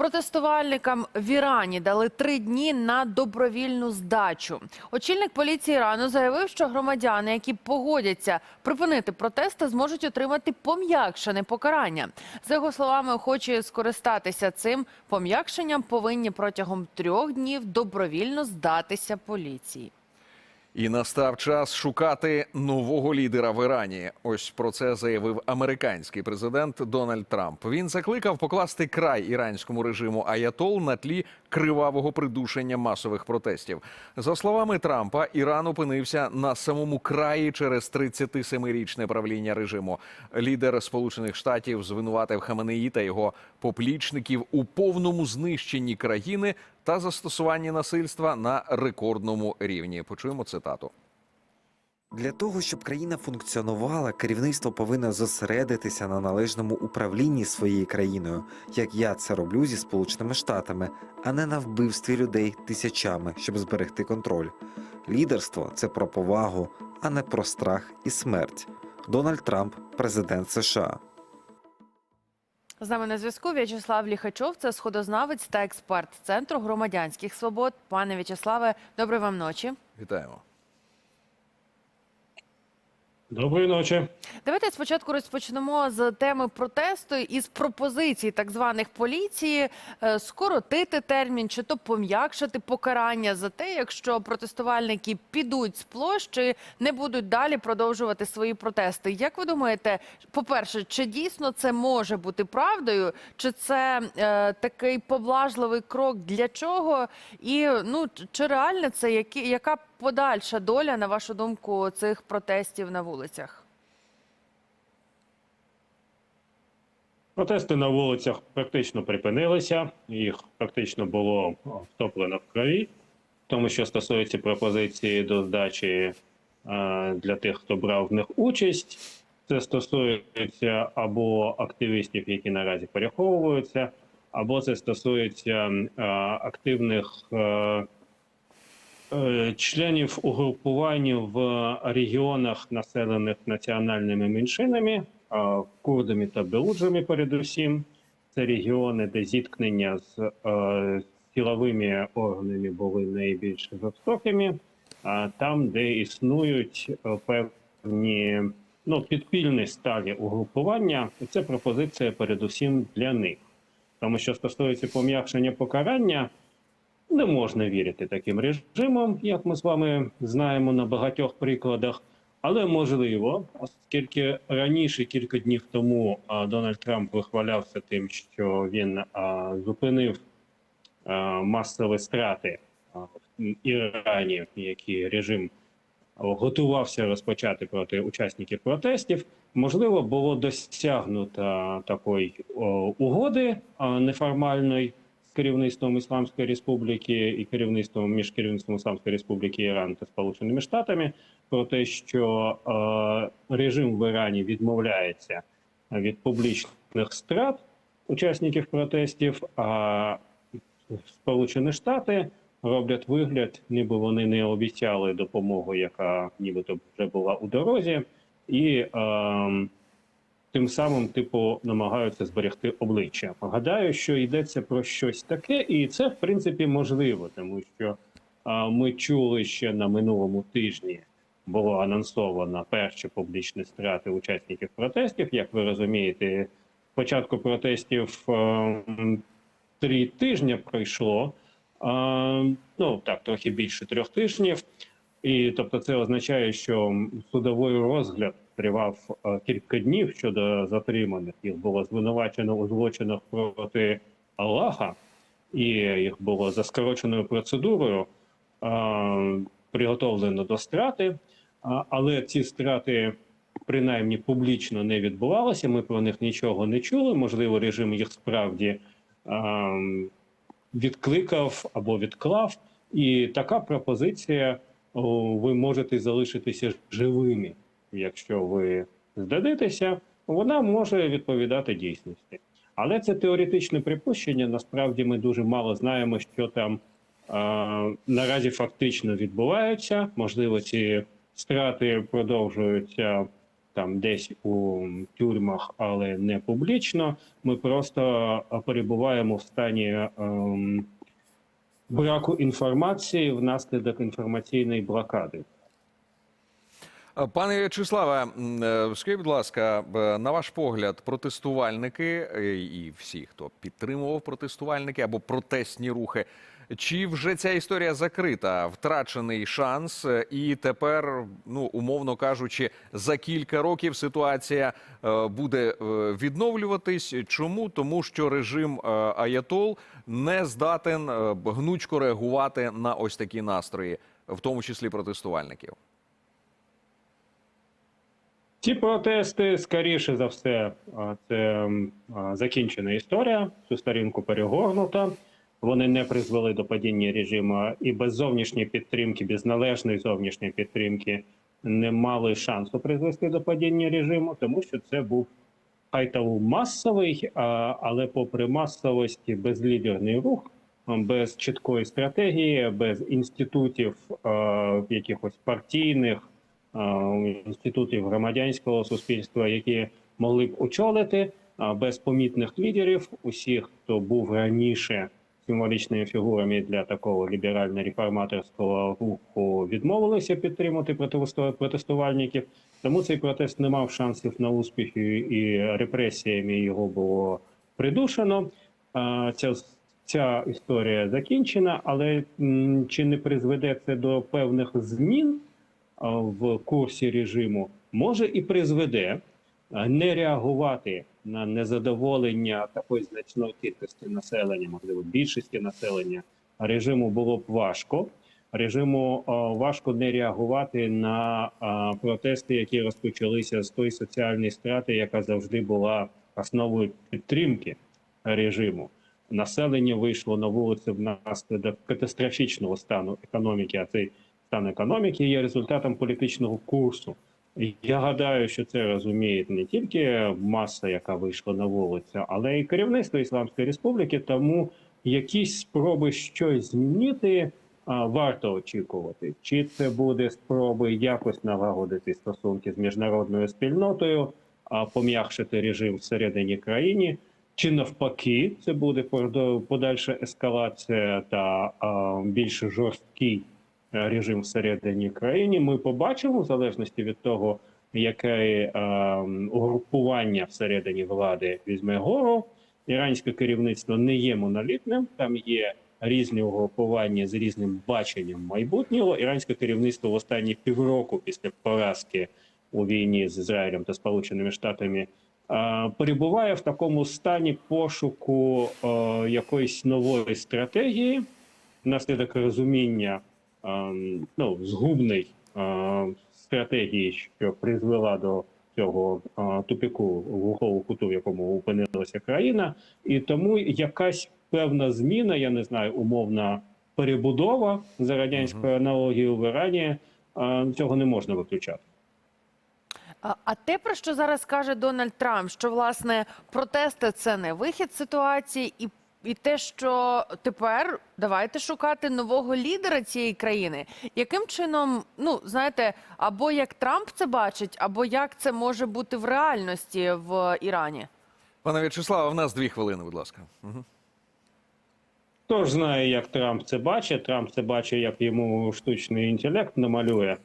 Протестувальникам в Ірані дали три дні на добровільну здачу. Очільник поліції Ірану заявив, що громадяни, які погодяться припинити протести, зможуть отримати пом'якшене покарання. За його словами, охочі скористатися цим пом'якшенням повинні протягом трьох днів добровільно здатися поліції. І настав час шукати нового лідера в Ірані. Ось про це заявив американський президент Дональд Трамп. Він закликав покласти край іранському режиму Аятол на тлі кривавого придушення масових протестів. За словами Трампа, Іран опинився на самому краї через 37-річне правління режиму. Лідер Сполучених Штатів звинуватив Хаменеї та його поплічників у повному знищенні країни та застосуванні насильства на рекордному рівні. Почуємо цитату. Для того, щоб країна функціонувала, керівництво повинно зосередитися на належному управлінні своєю країною, як я це роблю зі Сполученими Штатами, а не на вбивстві людей тисячами, щоб зберегти контроль. Лідерство це про повагу, а не про страх і смерть. Дональд Трамп, президент США. З нами на зв'язку В'ячеслав Ліхачов, це сходознавець та експерт Центру громадянських свобод. Пане В'ячеславе, доброї вам ночі. Вітаємо. Доброї ночі. Давайте спочатку розпочнемо з теми протесту і з пропозицій так званих поліції е, скоротити термін чи то пом'якшити покарання за те, якщо протестувальники підуть з площі, не будуть далі продовжувати свої протести. Як ви думаєте, по-перше, чи дійсно це може бути правдою, чи це е, такий поблажливий крок для чого? І ну чи реально це які, яка подальша доля, на вашу думку, цих протестів на вулицях? Протести на вулицях практично припинилися, їх практично було втоплено в крові. Тому що стосується пропозиції до здачі е, для тих, хто брав в них участь, це стосується або активістів, які наразі переховуються, або це стосується е, активних е, членів угрупувань в регіонах, населених національними меншинами, курдами та белуджами, передусім. Це регіони, де зіткнення з е, силовими органами були найбільш жорстокими, а там, де існують е, певні ну, підпільні сталі угрупування, це пропозиція передусім для них. Тому що стосується пом'якшення покарання, не можна вірити таким режимам, як ми з вами знаємо на багатьох прикладах. Але можливо, оскільки раніше кілька днів тому Дональд Трамп вихвалявся тим, що він зупинив масові страти в Ірані, які режим готувався розпочати проти учасників протестів. Можливо, було досягнуто такої угоди неформальної керівництвом Ісламської Республіки і керівництвом між керівництвом Ісламської Республіки Іран та Сполученими Штатами про те, що е, режим в Ірані відмовляється від публічних страт учасників протестів, а Сполучені Штати роблять вигляд, ніби вони не обіцяли допомогу, яка нібито вже була у дорозі, і е, тим самим, типу, намагаються зберегти обличчя. Гадаю, що йдеться про щось таке, і це в принципі можливо, тому що е, ми чули ще на минулому тижні було анонсовано перші публічні страти учасників протестів. Як ви розумієте, спочатку протестів три тижні пройшло. Ну так, трохи більше трьох тижнів. І тобто, це означає, що судовий розгляд тривав е, кілька днів щодо затриманих. Їх було звинувачено у злочинах проти Аллаха, і їх було за скороченою процедурою е, приготовлено до страти. Але ці страти принаймні публічно не відбувалися. Ми про них нічого не чули. Можливо, режим їх справді ем, відкликав або відклав. І така пропозиція ви можете залишитися живими, якщо ви здадитеся, вона може відповідати дійсності. Але це теоретичне припущення. Насправді ми дуже мало знаємо, що там е, наразі фактично відбувається. Можливо, ці страти продовжуються там десь у тюрмах, але не публічно. Ми просто перебуваємо в стані ем, браку інформації внаслідок інформаційної блокади. Е, Пане В'ячеславе, е, скажіть, будь ласка, на ваш погляд, протестувальники е, і всі, хто підтримував протестувальники або протестні рухи, чи вже ця історія закрита, втрачений шанс, е, і тепер, ну умовно кажучи, за кілька років ситуація е, буде е, відновлюватись? Чому? Тому що режим Аятол не здатен гнучко реагувати на ось такі настрої, в тому числі протестувальників. Ці протести, скоріше за все, це закінчена історія. Цю сторінку перегорнута. Вони не призвели до падіння режиму і без зовнішньої підтримки, без належної зовнішньої підтримки не мали шансу призвести до падіння режиму, тому що це був хай то масовий, але попри масовості безлідерний рух, без чіткої стратегії, без інститутів якихось партійних інститутів громадянського суспільства, які могли б очолити без помітних лідерів, усіх, хто був раніше символічними фігурами для такого ліберально-реформаторського руху, відмовилися підтримати протесту- протестувальників. Тому цей протест не мав шансів на успіх і- репресіями його було придушено. Ця ця історія закінчена, але чи не призведе це до певних змін? в курсі режиму може і призведе не реагувати на незадоволення такої значної кількості населення, можливо, більшості населення режиму було б важко. Режиму важко не реагувати на протести, які розпочалися з тої соціальної страти, яка завжди була основою підтримки режиму. Населення вийшло на вулиці внаслідок катастрофічного стану економіки. А цей стан економіки є результатом політичного курсу. І Я гадаю, що це розуміє не тільки маса, яка вийшла на вулицю, але й керівництво Ісламської Республіки. Тому якісь спроби щось змінити а, варто очікувати. Чи це буде спроби якось налагодити стосунки з міжнародною спільнотою, а пом'якшити режим всередині країни, чи навпаки, це буде подальша ескалація та а, більш жорсткий режим всередині країни. Ми побачимо в залежності від того, яке е, угрупування всередині влади візьме гору. Іранське керівництво не є монолітним. Там є різні угрупування з різним баченням майбутнього. Іранське керівництво в останні півроку після поразки у війні з Ізраїлем та Сполученими Штатами е, перебуває в такому стані пошуку е, якоїсь нової стратегії внаслідок розуміння ну, згубної е, стратегії, що призвела до цього е, тупіку глухого куту, в якому опинилася країна, і тому якась певна зміна, я не знаю, умовна перебудова за радянською аналогією в Ірані, е, цього не можна виключати. А, а те, про що зараз каже Дональд Трамп, що власне протести це не вихід з ситуації, і, і те, що тепер давайте шукати нового лідера цієї країни. Яким чином, ну знаєте, або як Трамп це бачить, або як це може бути в реальності в Ірані? Пане В'ячеславе, в нас дві хвилини, будь ласка. Угу. Хто ж знає, як Трамп це бачить? Трамп це бачить, як йому штучний інтелект намалює.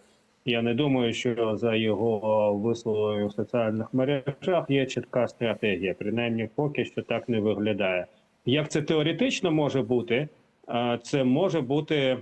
Я не думаю, що за його висловами в соціальних мережах є чітка стратегія. Принаймні, поки що так не виглядає. Як це теоретично може бути? Це може бути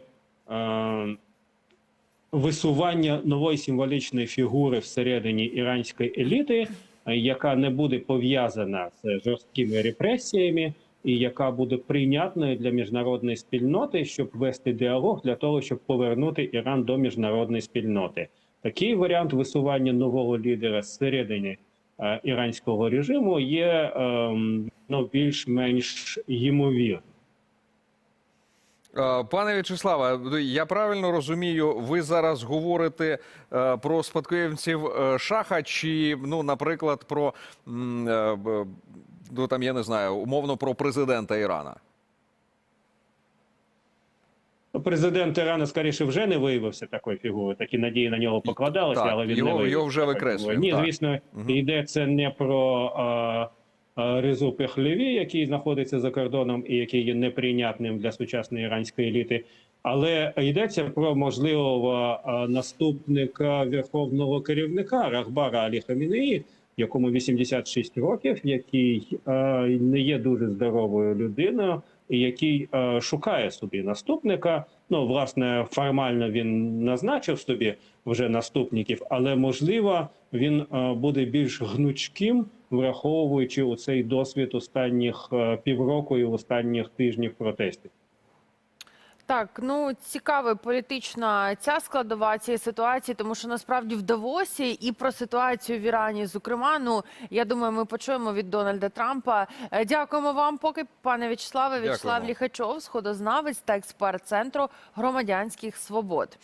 висування нової символічної фігури всередині іранської еліти, яка не буде пов'язана з жорсткими репресіями, і яка буде прийнятною для міжнародної спільноти, щоб вести діалог для того, щоб повернути Іран до міжнародної спільноти. Такий варіант висування нового лідера зсередини іранського режиму є ем, ну, більш-менш ймовірним. Е, Пане В'ячеславе, я правильно розумію, ви зараз говорите е, про спадкоємців е, шаха, чи, ну, наприклад, про е, ну там я не знаю, умовно про президента Ірана. Президент Ірану, скоріше, вже не виявився такою фігурою. Такі надії на нього покладалися, Так, але він його- не виявився. його вже фігурою. Ні, так. звісно, Мгм. йдеться не про а, а, Резу Пехлеві, який знаходиться за кордоном і який є неприйнятним для сучасної іранської еліти. Але йдеться про можливого наступника верховного керівника Рахбара Алі Хамінеї, якому 86 років, який а, не є дуже здоровою людиною, який а, шукає собі наступника. Ну, власне, формально він назначив собі вже наступників, але можливо він а, буде більш гнучким, враховуючи у цей досвід останніх а, півроку і останніх тижнів протестів. Так, ну цікава політична ця складова цієї ситуації, тому що насправді в Давосі і про ситуацію в Ірані, зокрема, ну я думаю, ми почуємо від Дональда Трампа. Е, Дякуємо вам, поки пане В'ячеславе. В'ячеслав. Ліхачов, сходознавець та експерт центру громадянських свобод.